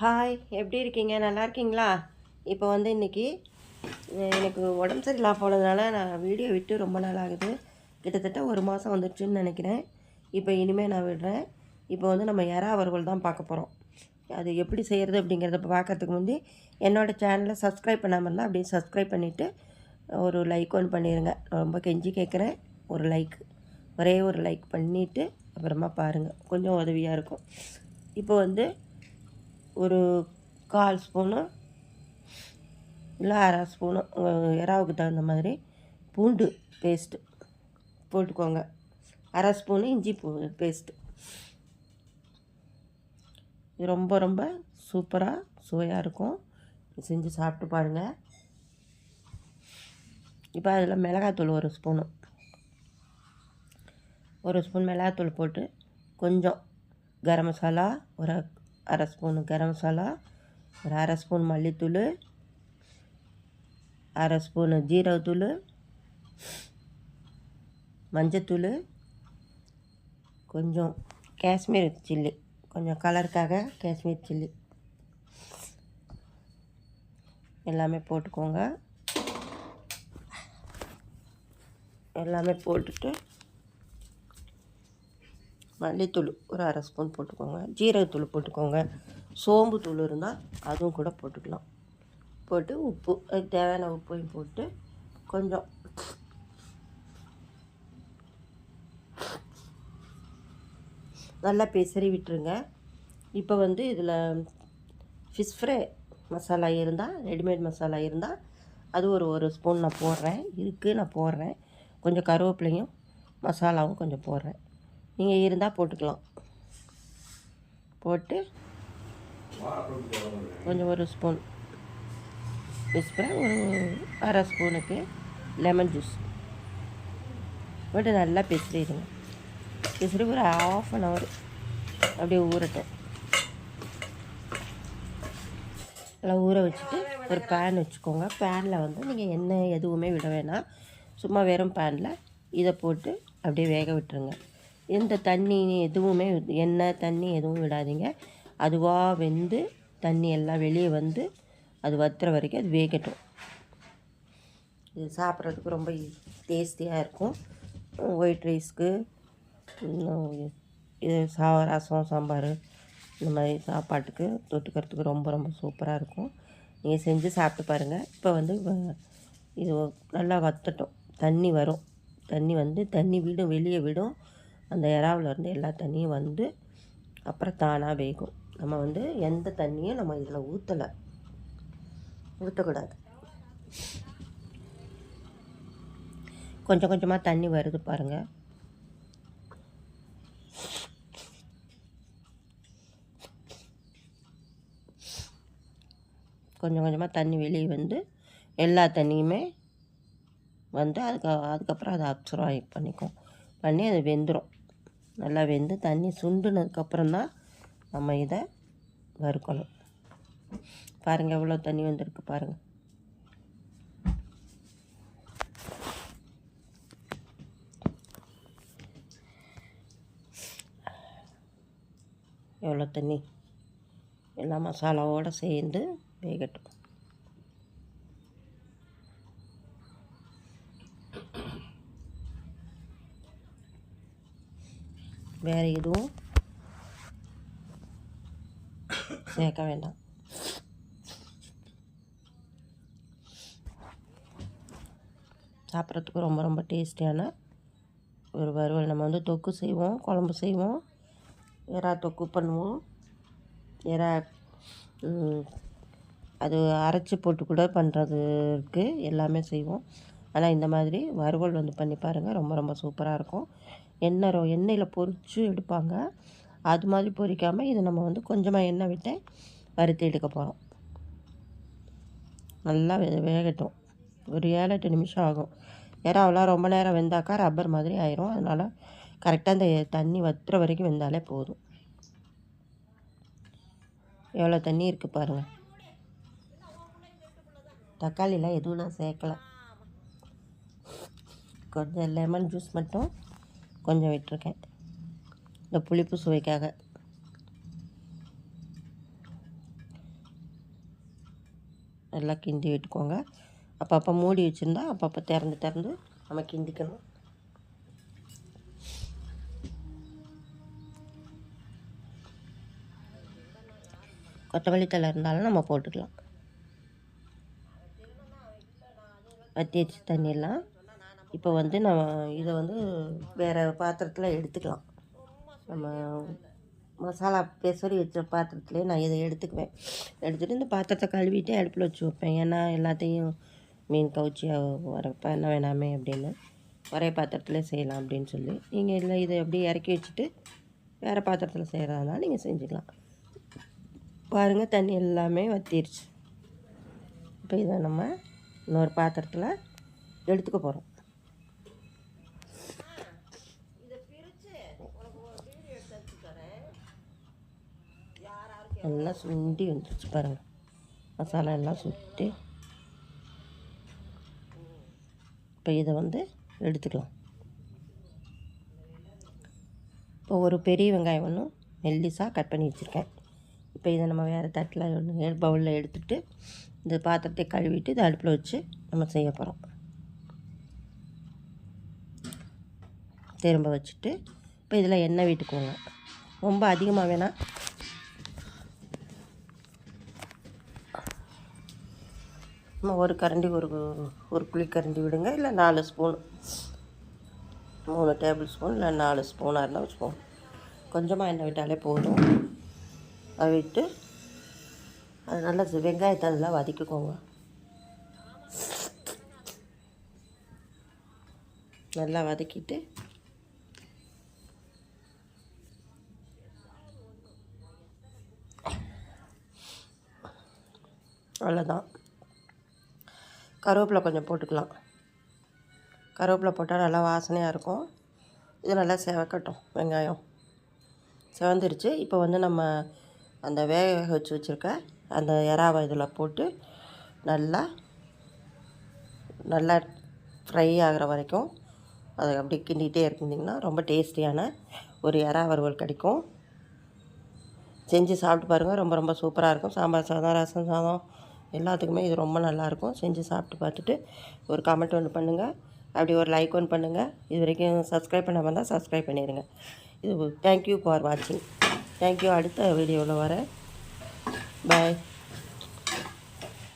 Hi எப்படி இருக்கீங்க? நல்லா இருக்கீங்களா? இப்போ வந்து இன்றைக்கி எனக்கு உடம்பு சரியில்லா போனதுனால நான் வீடியோ விட்டு ரொம்ப நாள் ஆகுது. கிட்டத்தட்ட ஒரு மாதம் வந்துடுச்சுன்னு நினைக்கிறேன். இப்போ இனிமேல் நான் விடுறேன். இப்போ வந்து நம்ம யாரா அவர்கள் தான் பார்க்க போகிறோம் அது எப்படி செய்கிறது அப்படிங்கிறத பார்க்கறதுக்கு முந்தி என்னோடய சேனலை சப்ஸ்கிரைப் பண்ணாமல் இருந்தால் அப்படியே சப்ஸ்கிரைப் பண்ணிவிட்டு ஒரு லைக் ஒன்று பண்ணிடுங்க ரொம்ப கெஞ்சி கேட்குறேன் ஒரு லைக் ஒரே ஒரு லைக் பண்ணிவிட்டு அப்புறமா பாருங்கள் கொஞ்சம் உதவியாக இருக்கும். இப்போ வந்து ஒரு கால் ஸ்பூனு இல்லை அரை ஸ்பூனு இறாவுக்கு தகுந்த மாதிரி பூண்டு பேஸ்ட்டு போட்டுக்கோங்க. அரை ஸ்பூனு இஞ்சி பூ பேஸ்ட்டு இது ரொம்ப ரொம்ப சூப்பராக சுவையாக இருக்கும். செஞ்சு சாப்பிட்டு பாருங்கள் இப்போ அதில் மிளகாத்தூள் ஒரு ஸ்பூனு. ஒரு ஸ்பூன் மிளகாத்தூள் போட்டு கொஞ்சம் கரம் மசாலா ஒரு அரை ஸ்பூன் கரம் மசாலா ஒரு அரை ஸ்பூன் மல்லித்தூள் அரை ஸ்பூனு ஜீரகத்தூள் மஞ்சத்தூள் கொஞ்சம் காஷ்மீர் சில்லி கொஞ்சம் கலருக்காக காஷ்மீர் சில்லி. எல்லாமே போட்டுக்கோங்க. எல்லாமே போட்டுட்டு மல்லித்தூள் ஒரு அரை ஸ்பூன் போட்டுக்கோங்க. ஜீரகத்தூள் போட்டுக்கோங்க. சோம்பு தூள் இருந்தால் அதுவும் கூட போட்டுக்கலாம். போட்டு உப்பு அதுக்கு தேவையான உப்பையும் போட்டு கொஞ்சம் நல்லா பெசரி விட்டுருங்க. இப்போ வந்து இதில் ஃபிஷ் ஃப்ரை மசாலா இருந்தால் ரெடிமேட் மசாலா இருந்தால் அது ஒரு ஒரு ஸ்பூன் நான் போடுறேன். இருக்குது நான் போடுறேன். கொஞ்சம் கருவேப்பிலையும் மசாலாவும் கொஞ்சம் போடுறேன். நீங்கள் இருந்தால் போட்டுக்கலாம். போட்டு கொஞ்சம் ஒரு ஸ்பூன் ஃபிஷ் ஒரு அரை ஸ்பூனுக்கு லெமன் ஜூஸ் போட்டு நல்லா பிசிறிடுங்க பிசிறி ஒரு ஆஃப் அன் ஹவர் அப்படியே ஊறட்டும். நல்லா ஊற வச்சுட்டு ஒரு பேன் வச்சுக்கோங்க. பேனில் வந்து நீங்கள் எண்ணெய் எதுவுமே விட வேணாம். சும்மா வெறும் பேனில் இதை போட்டு அப்படியே வேக விட்டுருங்க. எந்த தண்ணி எதுவுமே எண்ணெய் தண்ணி எதுவும் விடாதீங்க. அதுவாக வெந்து தண்ணி எல்லாம் வெளியே வந்து அது வத்துற வரைக்கும் அது வேகட்டும். இது சாப்பிட்றதுக்கு ரொம்ப டேஸ்டியாக இருக்கும். ஒயிட் ரைஸ்க்கு இது சா ரசம் சாம்பார் இந்த மாதிரி சாப்பாட்டுக்கு தொட்டுக்கிறதுக்கு ரொம்ப ரொம்ப சூப்பராக இருக்கும். நீங்கள் செஞ்சு சாப்பிட்டு பாருங்கள் இப்போ வந்து வ- இது நல்லா வத்தட்டும். தண்ணி வரும். தண்ணி வந்து தண்ணி விடும் வெளியே விடும். அந்த இறாவிலேருந்து எல்லா தண்ணியும் வந்து அப்புறம் தானாக வேகும். நம்ம வந்து எந்த தண்ணியும் நம்ம இதில் ஊற்றலை ஊற்றக்கூடாது கொஞ்சம் கொஞ்சமாக தண்ணி வருது பாருங்கள் கொஞ்சம் கொஞ்சமாக தண்ணி வெளியே வந்து எல்லா தண்ணியுமே வந்து அதுக்கு அதுக்கப்புறம் அதை அப்சர்வ் பண்ணிக்கும். பண்ணி அது வெந்துடும் நல்லா வெந்து தண்ணி சுண்டுனதுக்கப்புறம் தான் நம்ம இதை வறுக்கணும். பாருங்கள் எவ்வளோ தண்ணி வந்திருக்கு பாருங்கள் எவ்வளோ தண்ணி? எல்லா மசாலாவோடு சேர்ந்து வேகட்டும். வேறு எதுவும் சேர்க்க வேண்டாம். சாப்பிட்றதுக்கு ரொம்ப ரொம்ப டேஸ்டியான ஒரு வறுவல். நம்ம வந்து தொக்கு செய்வோம் குழம்பு செய்வோம் எறா தொக்கு பண்ணுவோம். எறா அது அரைச்சி போட்டு கூட பண்ணுறது இருக்குது எல்லாமே செய்வோம். ஆனால் இந்த மாதிரி வறுவல் வந்து பண்ணி பாருங்கள் ரொம்ப ரொம்ப சூப்பராக இருக்கும். எண்ணெய் ரோ எண்ணெயில் பொரித்து எடுப்பாங்க. அது மாதிரி பொரிக்காமல் இது நம்ம வந்து கொஞ்சமாக எண்ணெய் விட்டு வறுத்து எடுக்க போகிறோம் நல்லா வேகட்டும். ஒரு ஏழு எட்டு நிமிஷம் ஆகும். இறாவெல்லாம் ரொம்ப நேரம் வெந்தாக்கா ரப்பர் மாதிரி ஆயிரும். அதனால் கரெக்டாக அந்த தண்ணி வத்துற வரைக்கும் வெந்தாலே போதும். எவ்வளோ தண்ணி இருக்குது பாருங்கள் தக்காளிலாம் எதுவும் நான் சேர்க்கல. கொஞ்சம் லெமன் ஜூஸ் மட்டும் கொஞ்சம் விட்டுருக்கேன். இந்த புளிப்பு சுவைக்காக. நல்லா கிண்டி விட்டுக்கோங்க. அப்பப்போ மூடி வச்சுருந்தா அப்பப்போ திறந்து திறந்து நம்ம கிண்டிக்கணும். கொத்தமல்லி தழை இருந்தாலும் நம்ம போட்டுக்கலாம். வத்தி வச்சு தண்ணியெல்லாம் இப்போ வந்து நம்ம இதை வந்து வேறு பாத்திரத்தில் எடுத்துக்கலாம். நம்ம மசாலா பெசரி வச்ச பாத்திரத்துலேயே நான் இதை எடுத்துக்குவேன். எடுத்துகிட்டு இந்த பாத்திரத்தை கழுவிட்டு அடுப்பில் வச்சு வைப்பேன். ஏன்னா எல்லாத்தையும் மீன் கவுச்சி வரப்போ என்ன வேணாமே அப்படின்னு ஒரே பாத்திரத்தில் செய்யலாம் அப்படின்னு சொல்லி. நீங்கள் இல்லை இதை அப்படியே இறக்கி வச்சுட்டு வேறு பாத்திரத்தில் செய்கிறதா இருந்தாலும் நீங்கள் செஞ்சுக்கலாம். பாருங்கள் தண்ணி எல்லாமே வத்திருச்சு. இப்போ இதை நம்ம இன்னொரு பாத்திரத்தில் எடுத்துக்க போகிறோம் நல்லா சுண்டி வந்துருச்சு பாருங்கள் மசாலா எல்லாம் சுட்டு. இப்போ இதை வந்து எடுத்துக்கலாம். இப்போ ஒரு பெரிய வெங்காயம் ஒன்று மெல்லிசாக கட் பண்ணி வச்சுருக்கேன். இப்போ இதை நம்ம வேறு தட்டில் ஒன்று பவுலில் எடுத்துகிட்டு இந்த பாத்திரத்தை கழுவிட்டு இதை அடுப்பில் வச்சு நம்ம செய்ய போகிறோம் திரும்ப வச்சுட்டு இப்போ இதில் எண்ணெய் விட்டுக்கோங்க. ரொம்ப அதிகமாக வேணால் ஒரு கரண்டி ஒரு ஒரு குழி கரண்டி விடுங்க. இல்லை நாலு ஸ்பூன் மூணு டேபிள் ஸ்பூன் இல்லை நாலு ஸ்பூனாக இருந்தால் ஸ்பூன் கொஞ்சமாக எண்ணெய் விட்டாலே போதும். அதை விட்டு அது நல்லா வெங்காயத்தை நல்லா வதக்கிக்கோங்க. நல்லா வதக்கிட்டு அவ்வளோதான் கருவேப்பிலை கொஞ்சம் போட்டுக்கலாம். கருவேப்பிலை போட்டால் நல்லா வாசனையாக இருக்கும். இது நல்லா செவக்கட்டும் வெங்காயம். செவந்துருச்சு. இப்போ வந்து நம்ம அந்த வேக வச்சு வச்சுருக்க அந்த எறாவை இதில் போட்டு நல்லா நல்லா ஃப்ரை ஆகிற வரைக்கும் அதை அப்படியே கிண்டிகிட்டே இருந்தீங்கன்னா ரொம்ப டேஸ்டியான ஒரு எறா வறுவல் கிடைக்கும். செஞ்சு சாப்பிட்டு பாருங்கள் ரொம்ப ரொம்ப சூப்பராக இருக்கும். சாம்பார் சாதம் ரசம் சாதம். எல்லாத்துக்குமே இது ரொம்ப நல்லாயிருக்கும். செஞ்சு சாப்பிட்டு பார்த்துட்டு ஒரு கமெண்ட் ஒன்று பண்ணுங்கள் அப்படி ஒரு லைக் ஒன்று பண்ணுங்கள் இது வரைக்கும் சப்ஸ்கிரைப் பண்ண வந்தால் சப்ஸ்கிரைப் பண்ணிடுங்க இது தேங்க்யூ ஃபார் வாட்சிங் தேங்க்யூ அடுத்த வீடியோவில் வரேன். பாய்